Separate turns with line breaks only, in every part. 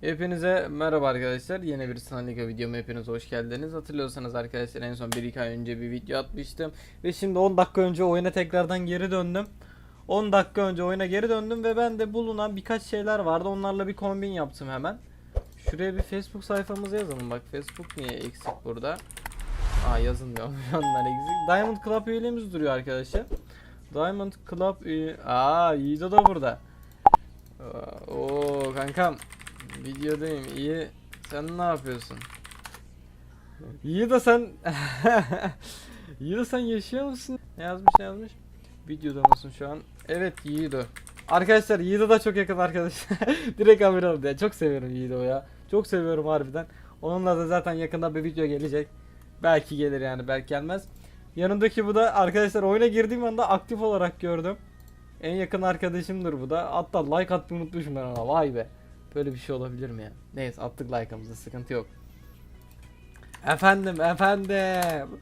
Hepinize merhaba arkadaşlar. Yeni bir Sanalika videoma hepiniz hoş geldiniz. Hatırlıyorsanız arkadaşlar en son 1-2 ay önce bir video atmıştım. Ve şimdi 10 dakika önce oyuna tekrardan geri döndüm. 10 dakika önce oyuna geri döndüm ve bende bulunan birkaç şeyler vardı. Onlarla bir kombin yaptım hemen. Şuraya bir Facebook sayfamızı yazalım. Bak Facebook niye eksik burada? Aa yazılmıyor. Onlar eksik. Diamond Club üyeliğimiz duruyor arkadaşlar. Diamond Club üye... Aa Yiğido da burada. Oo kankam. Videodayım iyi. Sen ne yapıyorsun? İyi de sen İyi de sen yaşıyor musun? Ne yazmış ne yazmış? Videoda mısın şu an? Evet Yiğido. Arkadaşlar Yiğido da çok yakın arkadaş. Direkt haber oldu ya. Çok seviyorum Yiğido ya. Çok seviyorum harbiden. Onunla da zaten yakında bir video gelecek. Belki gelir yani belki gelmez. Yanındaki bu da arkadaşlar oyuna girdiğim anda aktif olarak gördüm. En yakın arkadaşımdır bu da. Hatta like atmayı unutmuşum ben ona. Vay be. Böyle bir şey olabilir mi ya? Neyse attık like'ımızı sıkıntı yok. Efendim efendim.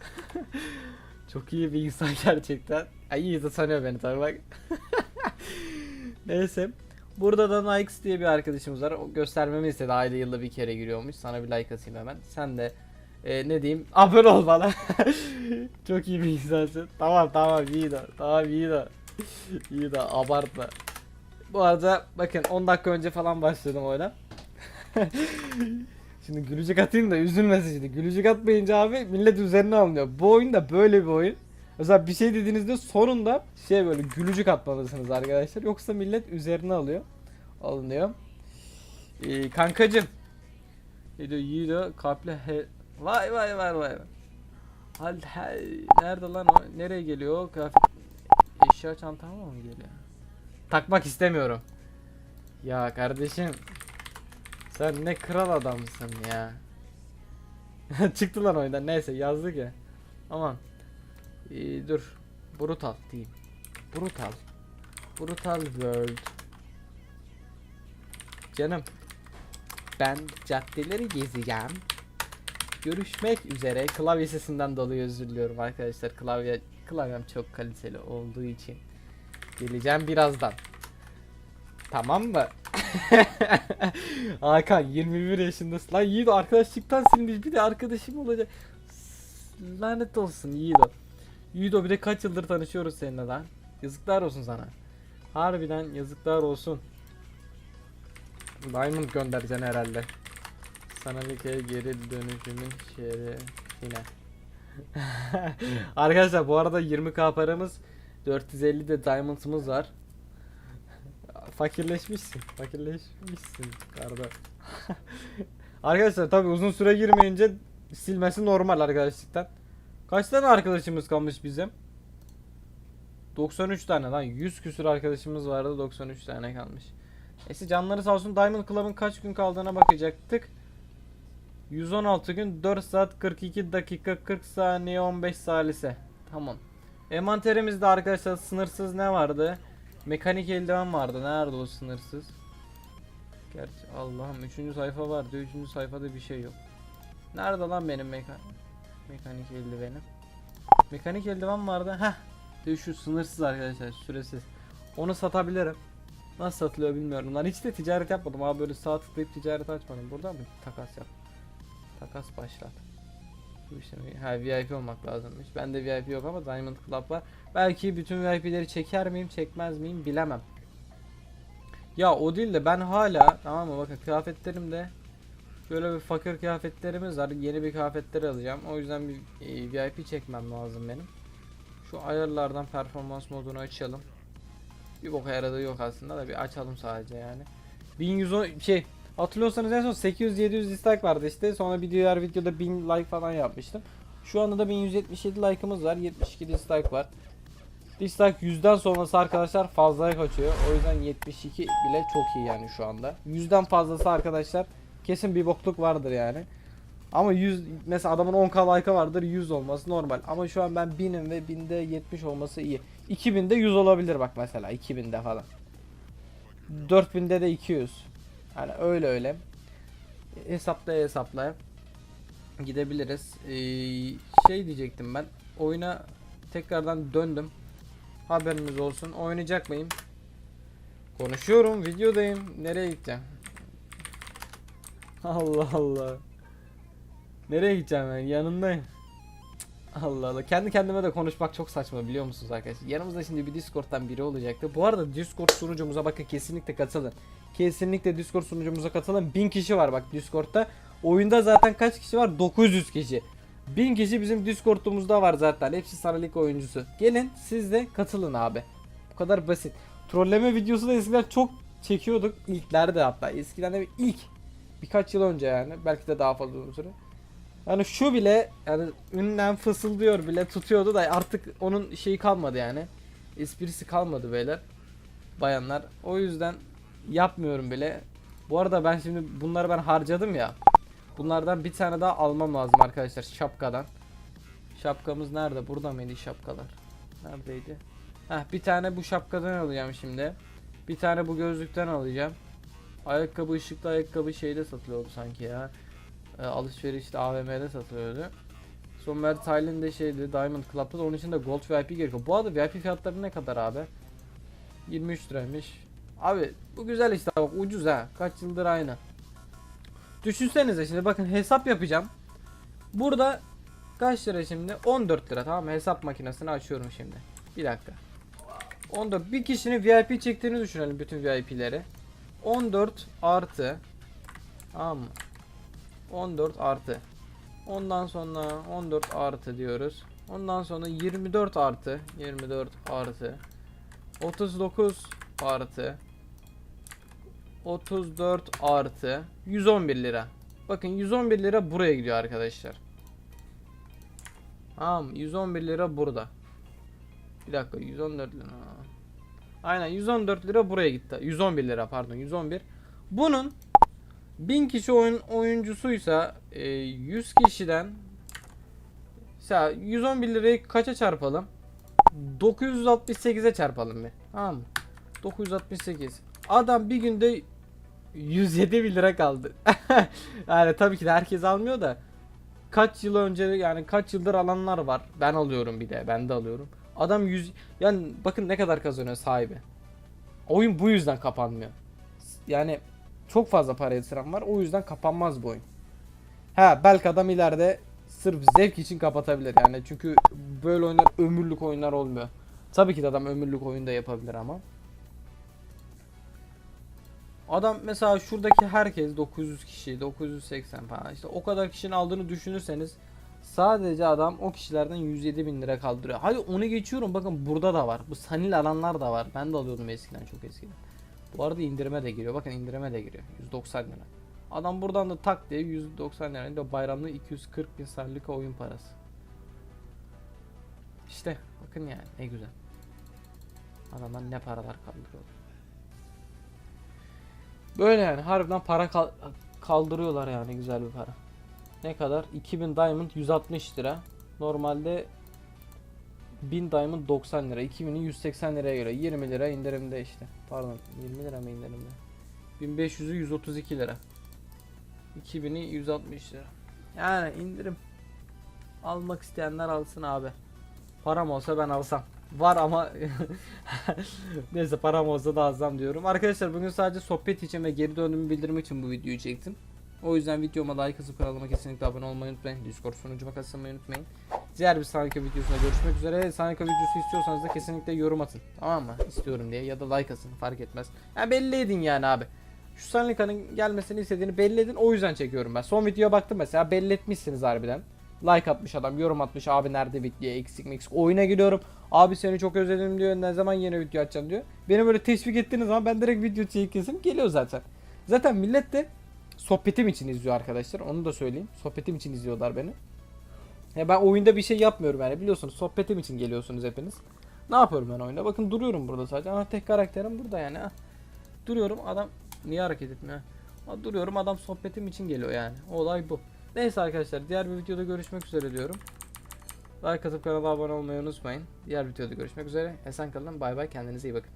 Çok iyi bir insan gerçekten. Ay iyi de sanıyor beni tabii bak. Neyse. Burada da Nikes diye bir arkadaşımız var. O göstermemi istedi. Ayda yılda bir kere giriyormuş. Sana bir like atayım hemen. Sen de e, ne diyeyim? Abone ol bana. Çok iyi bir insansın. Tamam tamam iyi de. Tamam iyi de. iyi de abartma. Bu arada bakın 10 dakika önce falan başladım oyuna. Şimdi gülücük atayım da üzülmesin şimdi. Gülücük atmayınca abi millet üzerine alınıyor. Bu oyun da böyle bir oyun. Mesela bir şey dediğinizde sonunda şey böyle gülücük atmalısınız arkadaşlar. Yoksa millet üzerine alıyor. Alınıyor. Ee, kankacım. Yiğido yiğido kalple he... Vay vay vay vay. Hal he... Nerede lan o? Nereye geliyor o? Eşya çantama mı geliyor? Takmak istemiyorum. Ya kardeşim. Sen ne kral adamsın ya. Çıktı lan oyundan. Neyse yazdık ya. Aman. Ee, dur. Brutal diyeyim. Brutal. Brutal World. Canım. Ben caddeleri gezeceğim. Görüşmek üzere. Klavye sesinden dolayı özür diliyorum arkadaşlar. Klavye klavyem çok kaliteli olduğu için. Geleceğim birazdan. Tamam mı? Hakan 21 yaşındasın. Lan Yiğido arkadaşlıktan silmiş bir de arkadaşım olacak. Lanet olsun Yiğido. Yiğido bir de kaç yıldır tanışıyoruz seninle lan. Yazıklar olsun sana. Harbiden yazıklar olsun. Diamond göndereceksin herhalde. Sana bir kere geri dönüşümün şerefine. Arkadaşlar bu arada 20k paramız 450 de diamond'ımız var. Fakirleşmişsin. Fakirleşmişsin karda. Arkadaşlar tabi uzun süre girmeyince silmesi normal arkadaşlıktan. Kaç tane arkadaşımız kalmış bizim? 93 tane lan 100 küsür arkadaşımız vardı 93 tane kalmış. Neyse canları sağ olsun Diamond Club'ın kaç gün kaldığına bakacaktık. 116 gün 4 saat 42 dakika 40 saniye 15 salise. Tamam. Envanterimizde arkadaşlar sınırsız ne vardı? Mekanik eldiven vardı. Nerede o sınırsız? Gerçi Allah'ım 3. sayfa vardı. 3. sayfada bir şey yok. Nerede lan benim meka mekanik eldivenim? Mekanik eldiven vardı. Heh. De şu sınırsız arkadaşlar süresiz. Onu satabilirim. Nasıl satılıyor bilmiyorum. Lan hiç de ticaret yapmadım abi böyle sağ tıklayıp ticaret açmadım. Burada mı takas yap? Takas başlat. Bu işte ha VIP olmak lazımmış. Bende VIP yok ama Diamond Club var. Belki bütün VIP'leri çeker miyim, çekmez miyim bilemem. Ya o değil de ben hala tamam mı bakın kıyafetlerimde böyle bir fakir kıyafetlerimiz var. Yeni bir kıyafetleri alacağım. O yüzden bir e, VIP çekmem lazım benim. Şu ayarlardan performans modunu açalım. Bir boka yaradığı yok aslında da bir açalım sadece yani. 1110 şey hatırlıyorsanız en son 800-700 dislike vardı işte. Sonra bir diğer videoda 1000 like falan yapmıştım. Şu anda da 1177 like'ımız var. 72 dislike var. Dislike 100'den sonrası arkadaşlar fazlaya kaçıyor. O yüzden 72 bile çok iyi yani şu anda. 100'den fazlası arkadaşlar kesin bir bokluk vardır yani. Ama 100 mesela adamın 10k like'ı vardır 100 olması normal. Ama şu an ben 1000'im ve 1000'de 70 olması iyi. 2000'de 100 olabilir bak mesela 2000'de falan. 4000'de de 200. Hani öyle öyle. Hesaplaya hesaplaya gidebiliriz. Ee, şey diyecektim ben. Oyuna tekrardan döndüm. Haberiniz olsun. Oynayacak mıyım? Konuşuyorum. Videodayım. Nereye gideceğim? Allah Allah. Nereye gideceğim ben? Yanındayım. Allah Allah. Kendi kendime de konuşmak çok saçma biliyor musunuz arkadaşlar? Yanımızda şimdi bir Discord'dan biri olacaktı. Bu arada Discord sunucumuza bakın kesinlikle katılın. Kesinlikle Discord sunucumuza katılın. 1000 kişi var bak Discord'da. Oyunda zaten kaç kişi var? 900 kişi. 1000 kişi bizim Discord'umuzda var zaten. Hepsi Saralik oyuncusu. Gelin siz de katılın abi. Bu kadar basit. Trolleme videosu da eskiden çok çekiyorduk. İlklerde hatta. Eskiden de ilk birkaç yıl önce yani. Belki de daha fazla uzun süre. Yani şu bile yani ünlem fısıldıyor bile tutuyordu da artık onun şeyi kalmadı yani. Esprisi kalmadı beyler. Bayanlar. O yüzden yapmıyorum bile. Bu arada ben şimdi bunları ben harcadım ya. Bunlardan bir tane daha almam lazım arkadaşlar şapkadan. Şapkamız nerede? Burada mıydı şapkalar? Neredeydi? Heh, bir tane bu şapkadan alacağım şimdi. Bir tane bu gözlükten alacağım. Ayakkabı ışıklı ayakkabı şeyde satılıyordu sanki ya. E, alışverişte AVM'de satılıyordu. Somer Taylan de şeydi Diamond Club'da da onun için de Gold VIP gerekiyor. Bu arada VIP fiyatları ne kadar abi? 23 liraymış. Abi bu güzel işte bak ucuz ha. Kaç yıldır aynı. Düşünsenize şimdi bakın hesap yapacağım. Burada kaç lira şimdi? 14 lira tamam? Hesap makinesini açıyorum şimdi. Bir dakika. 14 bir kişinin VIP çektiğini düşünelim bütün VIP'leri. 14 artı tamam? 14 artı. Ondan sonra 14 artı diyoruz. Ondan sonra 24 artı. 24 artı. 39 artı. 34 artı. 111 lira. Bakın 111 lira buraya gidiyor arkadaşlar. Tamam 111 lira burada. Bir dakika 114 lira. Aynen 114 lira buraya gitti. 111 lira pardon 111. Bunun 1000 kişi oyun oyuncusuysa e, 100 kişiden mesela 111 lirayı kaça çarpalım? 968'e çarpalım bir. Tamam mı? 968. Adam bir günde 107 bin lira kaldı. yani tabii ki de herkes almıyor da kaç yıl önce yani kaç yıldır alanlar var. Ben alıyorum bir de. Ben de alıyorum. Adam 100 yani bakın ne kadar kazanıyor sahibi. Oyun bu yüzden kapanmıyor. Yani çok fazla para yatıran var. O yüzden kapanmaz bu oyun. Ha belki adam ileride sırf zevk için kapatabilir yani. Çünkü böyle oyunlar ömürlük oyunlar olmuyor. Tabii ki de adam ömürlük oyunda yapabilir ama. Adam mesela şuradaki herkes 900 kişi, 980 falan işte o kadar kişinin aldığını düşünürseniz sadece adam o kişilerden 107 bin lira kaldırıyor. Hadi onu geçiyorum bakın burada da var. Bu sanil alanlar da var. Ben de alıyordum eskiden çok eskiden. Bu arada indirime de giriyor. Bakın indirime de giriyor. 190 lira. Adam buradan da tak diye 190 lira. diyor bayramda 240 bin sarlık oyun parası. İşte bakın yani ne güzel. Adamlar ne paralar kaldırıyor. Böyle yani harbiden para kal- kaldırıyorlar yani güzel bir para. Ne kadar? 2000 diamond 160 lira. Normalde 1000 diamond 90 lira. 2000'i 180 liraya göre 20 lira indirimde işte. Pardon 20 lira mı indirimde? 1500'ü 132 lira. 2000'i 160 lira. Yani indirim. Almak isteyenler alsın abi. Param olsa ben alsam. Var ama neyse param olsa da alsam diyorum. Arkadaşlar bugün sadece sohbet için ve geri döndüğümü bildirmek için bu videoyu çektim. O yüzden videoma like atıp kanalıma kesinlikle abone olmayı unutmayın. Discord sunucuma katılmayı unutmayın. Diğer bir Sanika videosunda görüşmek üzere. Sanika videosu istiyorsanız da kesinlikle yorum atın. Tamam mı? İstiyorum diye ya da like atın fark etmez. Ya belli edin yani abi. Şu Sanika'nın gelmesini istediğini belli edin. O yüzden çekiyorum ben. Son videoya baktım mesela belli etmişsiniz harbiden. Like atmış adam, yorum atmış. Abi nerede video eksik mi eksik. Oyuna giriyorum. Abi seni çok özledim diyor. Ne zaman yeni video açacağım diyor. Beni böyle teşvik ettiğiniz zaman ben direkt video çekesim geliyor zaten. Zaten millet de sohbetim için izliyor arkadaşlar. Onu da söyleyeyim. Sohbetim için izliyorlar beni. Ya ben oyunda bir şey yapmıyorum yani biliyorsunuz sohbetim için geliyorsunuz hepiniz. Ne yapıyorum ben oyunda? Bakın duruyorum burada sadece. Ama tek karakterim burada yani. Ha. Duruyorum adam niye hareket etmiyor? Duruyorum adam sohbetim için geliyor yani. Olay bu. Neyse arkadaşlar diğer bir videoda görüşmek üzere diyorum. Like atıp kanala abone olmayı unutmayın. Diğer videoda görüşmek üzere. Esen kalın. Bay bay. Kendinize iyi bakın.